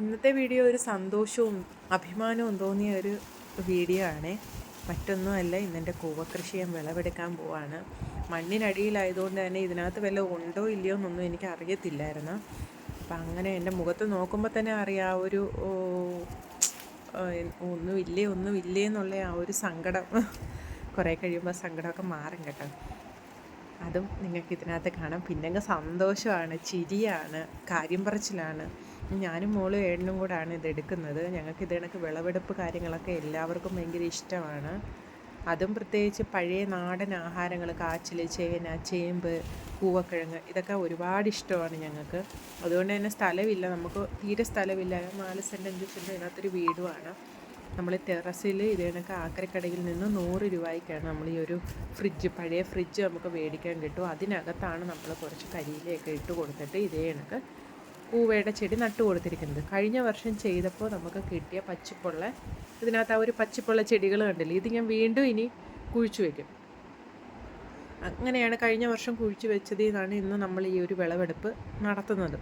ഇന്നത്തെ വീഡിയോ ഒരു സന്തോഷവും അഭിമാനവും തോന്നിയ ഒരു വീഡിയോ ആണ്. മറ്റൊന്നുമല്ല ഇന്നെന്റെ കൂവക്കൃഷി ഞാൻ വിളവെടുക്കാൻ പോവാണ്. മണ്ണിനടിയിലായതുകൊണ്ട് തന്നെ ഇതിനകത്ത് വല്ല ഉണ്ടോ ഇല്ലയോ എന്നൊന്നും എനിക്ക് അറിയത്തില്ലായിരുന്നു. അപ്പം അങ്ങനെ എന്റെ മുഖത്ത് നോക്കുമ്പോൾ തന്നെ അറിയാം ആ ഒരു ഒന്നും ഇല്ലേ ഒന്നും ഇല്ലേ എന്നുള്ള ആ ഒരു സങ്കടം. കുറേ കഴിയുമ്പോൾ സങ്കടമൊക്കെ മാറും കേട്ടോ. അതും നിങ്ങൾക്ക് ഇതിനകത്ത് കാണാം. പിന്നെങ്ങ് സന്തോഷമാണ് ചിരിയാണ് കാര്യം പറച്ചിലാണ്. ഞാനും മോളും ഏടനും കൂടാണ് ഇത് എടുക്കുന്നത്. ഞങ്ങൾക്ക് ഇത് കണക്ക് വിളവെടുപ്പ് കാര്യങ്ങളൊക്കെ എല്ലാവർക്കും ഭയങ്കര ഇഷ്ടമാണ്. അതും പ്രത്യേകിച്ച് പഴയ നാടൻ ആഹാരങ്ങൾ കാച്ചിൽ ചേന ചേമ്പ് കൂവക്കിഴങ്ങ് ഇതൊക്കെ ഒരുപാട് ഇഷ്ടമാണ് ഞങ്ങൾക്ക്. അതുകൊണ്ട് തന്നെ സ്ഥലമില്ല. നമുക്ക് തീരെ സ്ഥലമില്ല. നാല് സെന്റ് അഞ്ച് സെന്റ് ഇതിനകത്തൊരു വീടുമാണ്. നമ്മൾ ടെറസിൽ ഇത് കണക്ക് ആക്രക്കടയിൽ നിന്ന് നൂറ് രൂപയ്ക്കാണ് നമ്മൾ ഈ ഒരു ഫ്രിഡ്ജ് പഴയ ഫ്രിഡ്ജ് നമുക്ക് മേടിക്കാൻ കിട്ടും. അതിനകത്താണ് നമ്മൾ കുറച്ച് കരിയിലയൊക്കെ ഇട്ട് കൊടുത്തിട്ട് ഇതേ കണക്ക് പൂവയുടെ ചെടി നട്ടു കൊടുത്തിരിക്കുന്നത്. കഴിഞ്ഞ വർഷം ചെയ്തപ്പോൾ നമുക്ക് കിട്ടിയ പച്ചപ്പുള്ള ഇതിനകത്ത് ആ ഒരു പച്ചപ്പുള്ള ചെടികൾ കണ്ടില്ലേ? ഇത് ഞാൻ വീണ്ടും ഇനി കുഴിച്ചു വയ്ക്കും അങ്ങനെയാണ് കഴിഞ്ഞ വർഷം കുഴിച്ചു വെച്ചതിൽ ഇന്ന് നമ്മൾ ഈ ഒരു വിളവെടുപ്പ് നടത്തുന്നത്.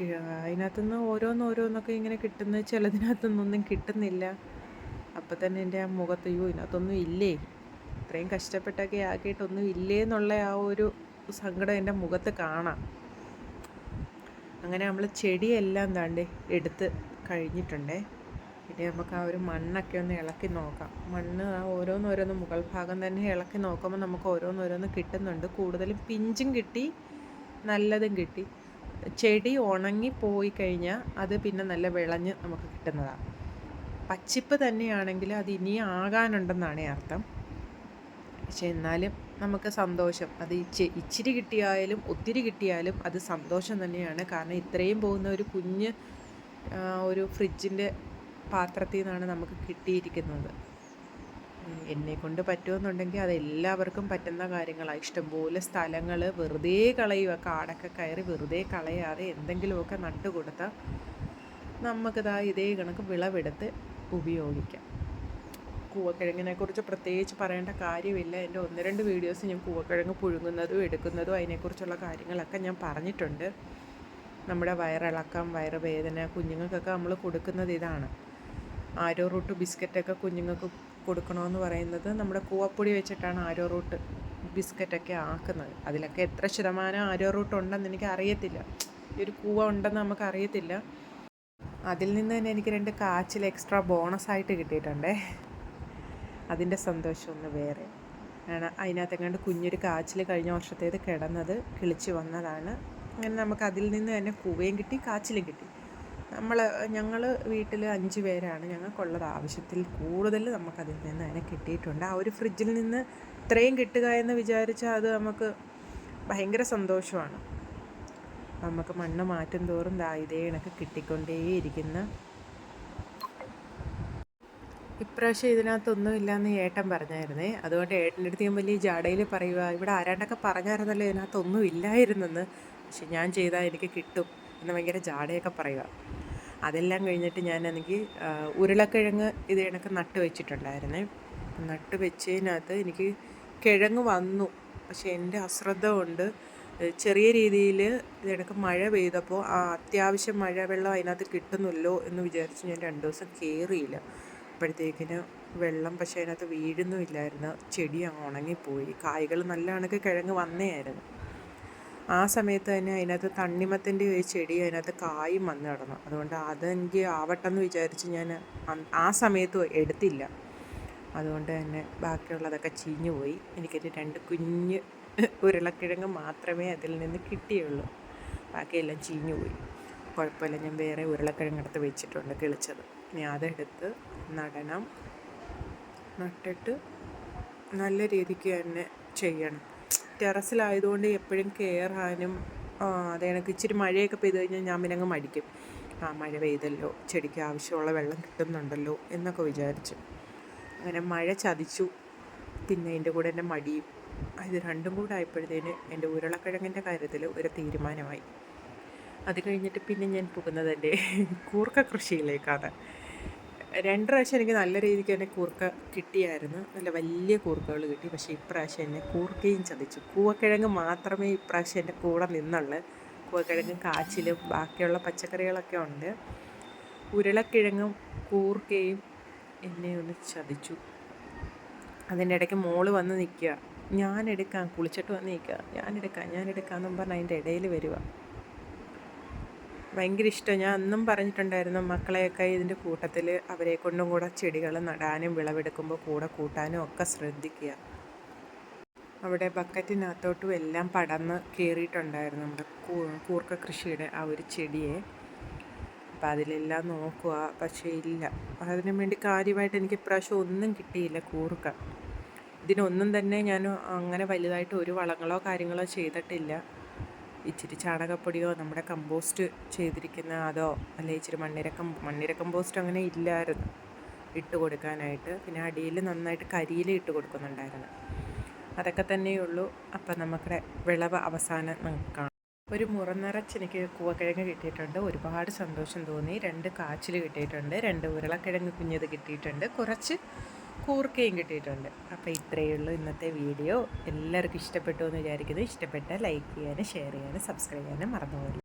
കി- അതിനകത്തുനിന്ന് ഓരോന്ന് ഓരോന്നൊക്കെ ഇങ്ങനെ കിട്ടുന്ന ചിലതിനകത്തുനിന്നൊന്നും കിട്ടുന്നില്ല. അപ്പോൾ തന്നെ എന്റെ ആ മുഖത്ത് അയ്യോ ഇതിനകത്തൊന്നും ഇല്ലേ? ഇത്രയും കഷ്ടപ്പെട്ടൊക്കെ ആക്കിയിട്ടൊന്നും ഇല്ലേ? എന്നുള്ള ആ ഒരു സങ്കടം എന്റെ മുഖത്ത് കാണാം. അങ്ങനെ നമ്മൾ ചെടിയെല്ലാം താണ്ട് എടുത്ത് കഴിഞ്ഞിട്ടുണ്ടേ. ഇനി നമുക്ക് ആ ഒരു മണ്ണൊക്കെ ഒന്ന് ഇളക്കി നോക്കാം. മണ്ണ് ആ ഓരോന്നോരോന്ന് മുകൾ ഭാഗം തന്നെ ഇളക്കി നോക്കുമ്പോൾ നമുക്ക് ഓരോന്നോരോന്ന് കിട്ടുന്നുണ്ട്. കൂടുതലും പിഞ്ചും കിട്ടി നല്ലതും കിട്ടി. ചെടി ഉണങ്ങി പോയി കഴിഞ്ഞാൽ അത് പിന്നെ നല്ല വിളഞ്ഞ് നമുക്ക് കിട്ടുന്നതാണ് പച്ചിപ്പ് തന്നെയാണെങ്കിൽ അത് ഇനി ആകാനുണ്ടെന്നാണ് അർത്ഥം. പക്ഷെ എന്നാലും നമുക്ക് സന്തോഷം. അത് ഇച്ചി- ഇച്ചിരി കിട്ടിയാലും ഒത്തിരി കിട്ടിയാലും അത് സന്തോഷം തന്നെയാണ്. കാരണം ഇത്രയും പോകുന്ന ഒരു കുഞ്ഞ് ഒരു ഫ്രിഡ്ജിന്റെ പാത്രത്തിൽ നിന്നാണ് നമുക്ക് കിട്ടിയിരിക്കുന്നത്. എന്നെ കൊണ്ട് പറ്റുമെന്നുണ്ടെങ്കിൽ അതെല്ലാവർക്കും പറ്റുന്ന കാര്യങ്ങളാണ്. ഇഷ്ടംപോലെ സ്ഥലങ്ങൾ വെറുതെ കളയുക. കാടൊക്കെ കയറി വെറുതെ കളയാതെ എന്തെങ്കിലുമൊക്കെ നട്ടു കൊടുത്താൽ നമുക്കിതാ ഇതേ കണക്ക് വിളവെടുത്ത് ഉപയോഗിക്കാം. കൂവക്കിഴങ്ങിനെ കുറിച്ച് പ്രത്യേകിച്ച് പറയേണ്ട കാര്യമില്ല. എന്റെ ഒന്ന് രണ്ട് വീഡിയോസ് ഞാൻ കൂവക്കിഴങ്ങ് പുഴുങ്ങുന്നതും എടുക്കുന്നതും അതിനെക്കുറിച്ചുള്ള കാര്യങ്ങളൊക്കെ ഞാൻ പറഞ്ഞിട്ടുണ്ട്. നമ്മുടെ വയറിളക്കം വയറുവേദന കുഞ്ഞുങ്ങൾക്കൊക്കെ നമ്മൾ കൊടുക്കുന്നത് ഇതാണ്. ആരോ റൂട്ട് ബിസ്ക്കറ്റൊക്കെ കുഞ്ഞുങ്ങൾക്ക് കൊടുക്കണമെന്ന് പറയുന്നത് നമ്മുടെ കൂവപ്പൊടി വെച്ചിട്ടാണ് ആരോ റൂട്ട് ബിസ്ക്കറ്റൊക്കെ ആക്കുന്നത്. അതിലൊക്കെ എത്ര ശതമാനം ആരോ റൂട്ട് ഉണ്ടെന്ന് എനിക്ക് അറിയത്തില്ല. ഈ ഒരു കൂവ ഉണ്ടെന്ന് നമുക്ക് അറിയത്തില്ല. അതിൽ നിന്ന് തന്നെ എനിക്ക് രണ്ട് കാച്ചിൽ എക്സ്ട്രാ ബോണസ് ആയിട്ട് കിട്ടിയിട്ടുണ്ടേ. അതിന്റെ സന്തോഷം ഒന്ന് വേറെ. ആണ് അതിനകത്തെങ്ങാണ്ട് കുഞ്ഞൊരു കാച്ചിൽ കഴിഞ്ഞ വർഷത്തേത് കിടന്നത് കിളിച്ച് വന്നതാണ്. അങ്ങനെ നമുക്ക് അതിൽ നിന്ന് തന്നെ കൂവയും കിട്ടി കാച്ചിലും കിട്ടി. നമ്മൾ ഞങ്ങൾ വീട്ടിൽ അഞ്ച് പേരാണ്. ഞങ്ങൾക്കുള്ളത് ആവശ്യത്തിൽ കൂടുതൽ നമുക്കതിൽ നിന്ന് തന്നെ കിട്ടിയിട്ടുണ്ട്. ആ ഒരു ഫ്രിഡ്ജിൽ നിന്ന് ഇത്രയും കിട്ടുക എന്ന് വിചാരിച്ചാൽ അത് നമുക്ക് ഭയങ്കര സന്തോഷമാണ്. നമുക്ക് മണ്ണ് മാറ്റും തോറും ഇതേ കണക്ക് കിട്ടിക്കൊണ്ടേയിരിക്കുന്ന. ഇപ്രാവശ്യം ഇതിനകത്തൊന്നും ഇല്ലയെന്ന് ഏട്ടൻ പറഞ്ഞായിരുന്നേ. അതുകൊണ്ട് ഏട്ടന്റെ അടുത്ത് ഞാൻ വലിയ ജാടയിൽ പറയുക ഇവിടെ ആരാണ്ടൊക്കെ പറഞ്ഞായിരുന്നല്ലോ ഇതിനകത്തൊന്നും ഇല്ലായിരുന്നെന്ന്. പക്ഷെ ഞാൻ ചെയ്താൽ എനിക്ക് കിട്ടും. എന്ന് ഭയങ്കര ജാടയൊക്കെ പറയുക. അതെല്ലാം കഴിഞ്ഞിട്ട് ഞാൻ എനിക്ക് ഉരുളക്കിഴങ്ങ് ഇത് കണക്ക് നട്ട് വെച്ചിട്ടുണ്ടായിരുന്നേ. നട്ട് വെച്ചതിനകത്ത് എനിക്ക് കിഴങ്ങ് വന്നു. പക്ഷേ എന്റെ അശ്രദ്ധ കൊണ്ട് ചെറിയ രീതിയിൽ ഇതിനൊക്കെ മഴ പെയ്തപ്പോൾ ആ അത്യാവശ്യം മഴ വെള്ളം അതിനകത്ത് കിട്ടുന്നല്ലോ എന്ന് വിചാരിച്ച് ഞാൻ രണ്ട് ദിവസം കയറിയില്ല അപ്പോഴത്തേക്കിന് വെള്ളം പക്ഷേ അതിനകത്ത് വീഴുന്നുമില്ലായിരുന്നു. ചെടി അങ്ങ് ഉണങ്ങിപ്പോയി. കായ്കൾ നല്ല കണക്ക് കിഴങ്ങ് വന്നേയായിരുന്നു. ആ സമയത്ത് തന്നെ അതിനകത്ത് തണ്ണിമത്തന്റെ ഒരു ചെടി അതിനകത്ത് കായും വന്ന് കിടന്നു. അതുകൊണ്ട് അതെനിക്ക് ആവട്ടെന്ന് വിചാരിച്ച് ഞാൻ ആ സമയത്ത് എടുത്തില്ല. അതുകൊണ്ട് തന്നെ ബാക്കിയുള്ളതൊക്കെ ചീഞ്ഞു പോയി. എനിക്കൊരു രണ്ട് കുഞ്ഞ് ഉരുളക്കിഴങ്ങ് മാത്രമേ അതിൽ നിന്ന് കിട്ടിയുള്ളൂ. ബാക്കിയെല്ലാം ചീഞ്ഞു പോയി. കുഴപ്പമില്ല ഞാൻ വേറെ ഉരുളക്കിഴങ്ങ് എടുത്ത് വെച്ചിട്ടുണ്ട് കിളിച്ചത്. ഇനി അതെടുത്ത് നടണം. നട്ടിട്ട് നല്ല രീതിക്ക് തന്നെ ചെയ്യണം. ടെറസിലായതുകൊണ്ട് എപ്പോഴും കയറാനും അതേ ഇച്ചിരി മഴയൊക്കെ പെയ്ത് കഴിഞ്ഞാൽ ഞാൻ പിന്നെ അങ്ങ് മടിക്കും. ആ മഴ പെയ്തല്ലോ ചെടിക്ക് ആവശ്യമുള്ള വെള്ളം കിട്ടുന്നുണ്ടല്ലോ എന്നൊക്കെ വിചാരിച്ചു. അങ്ങനെ മഴ ചതിച്ചു. പിന്നെ എന്റെ കൂടെ എന്റെ മടിയും. ഇത് രണ്ടും കൂടെ ആയപ്പോഴത്തേന് എന്റെ ഉരുളക്കിഴങ്ങിന്റെ കാര്യത്തിൽ ഒരു തീരുമാനമായി. അത് കഴിഞ്ഞിട്ട് പിന്നെ ഞാൻ പോകുന്നത് എന്റെ കൂർക്ക കൃഷിയിലേക്കാണ്. രണ്ട് പ്രാവശ്യം എനിക്ക് നല്ല രീതിക്ക് തന്നെ കൂർക്ക കിട്ടിയായിരുന്നു. നല്ല വലിയ കൂർക്കകൾ കിട്ടി. പക്ഷേ ഇപ്രാവശ്യം എന്നെ കൂർക്കയും ചതിച്ചു. കൂവക്കിഴങ്ങ് മാത്രമേ ഇപ്രാവശ്യം എന്റെ കൂടെ നിന്നുള്ളൂ. കൂവക്കിഴങ്ങും കാച്ചിലും ബാക്കിയുള്ള പച്ചക്കറികളൊക്കെ ഉണ്ട്. ഉരുളക്കിഴങ്ങും കൂർക്കയും എന്നെ ഒന്ന് ചതിച്ചു. അതിന്റെ ഇടയ്ക്ക് മോൾ വന്ന് നിൽക്കുക. ഞാനെടുക്കാം കുളിച്ചിട്ട് വന്ന് നിൽക്കുക. ഞാനെടുക്കാം ഞാനെടുക്കാമെന്നും പറഞ്ഞ് അതിന്റെ ഇടയിൽ വരിക ഭയങ്കര ഇഷ്ടം. ഞാൻ അന്നും പറഞ്ഞിട്ടുണ്ടായിരുന്നു മക്കളെയൊക്കെ ഇതിന്റെ കൂട്ടത്തിൽ അവരെ കൊണ്ടും കൂടെ ചെടികൾ നടാനും വിളവെടുക്കുമ്പോൾ കൂടെ കൂട്ടാനും ഒക്കെ ശ്രദ്ധിക്കുക. അവിടെ ബക്കറ്റിനകത്തോട്ടും എല്ലാം പടന്ന് കയറിയിട്ടുണ്ടായിരുന്നു നമ്മുടെ കൂർക്ക കൃഷിയുടെ ആ ഒരു ചെടിയെ. അപ്പോൾ അതിലെല്ലാം നോക്കുക. പക്ഷേ ഇല്ല. അതിനു വേണ്ടി കാര്യമായിട്ട് എനിക്ക് ഇപ്രാവശ്യം ഒന്നും കിട്ടിയില്ല കൂർക്ക. ഇതിനൊന്നും തന്നെ ഞാൻ അങ്ങനെ വലുതായിട്ട് ഒരു വളങ്ങളോ കാര്യങ്ങളോ ചെയ്തിട്ടില്ല. ഇച്ചിരി ചാണകപ്പൊടിയോ നമ്മുടെ കമ്പോസ്റ്റ് ചെയ്തിരിക്കുന്ന അതോ അല്ലെ ഇച്ചിരി മണ്ണിര മണ്ണിര കമ്പോസ്റ്റ് അങ്ങനെ ഇല്ലായിരുന്നു. ഇട്ട് കൊടുക്കാനായിട്ട്. പിന്നെ അടിയിൽ നന്നായിട്ട് കരിയിൽ ഇട്ട് കൊടുക്കുന്നുണ്ടായിരുന്നു. അതൊക്കെ തന്നെയുള്ളൂ അപ്പം നമ്മുടെ വിളവ് അവസാനം നമുക്ക് കാണാം. ഒരു മുറനിറച്ച് എനിക്ക് കൂവക്കിഴങ്ങ് കിട്ടിയിട്ടുണ്ട്. ഒരുപാട് സന്തോഷം തോന്നി. രണ്ട് കാച്ചിൽ കിട്ടിയിട്ടുണ്ട്. രണ്ട് ഉരുളക്കിഴങ്ങ് കുഞ്ഞത് കിട്ടിയിട്ടുണ്ട്. കുറച്ച് കൂർക്കയും കിട്ടിയിട്ടുണ്ട്. അപ്പോൾ ഇത്രയേ ഉള്ളൂ ഇന്നത്തെ വീഡിയോ. എല്ലാവർക്കും ഇഷ്ടപ്പെട്ടു എന്ന് വിചാരിക്കുന്നു. ഇഷ്ടപ്പെട്ടാൽ ലൈക്ക് ചെയ്യാനും ഷെയർ ചെയ്യാനും സബ്സ്ക്രൈബ് ചെയ്യാനും മറന്നുപോകില്ല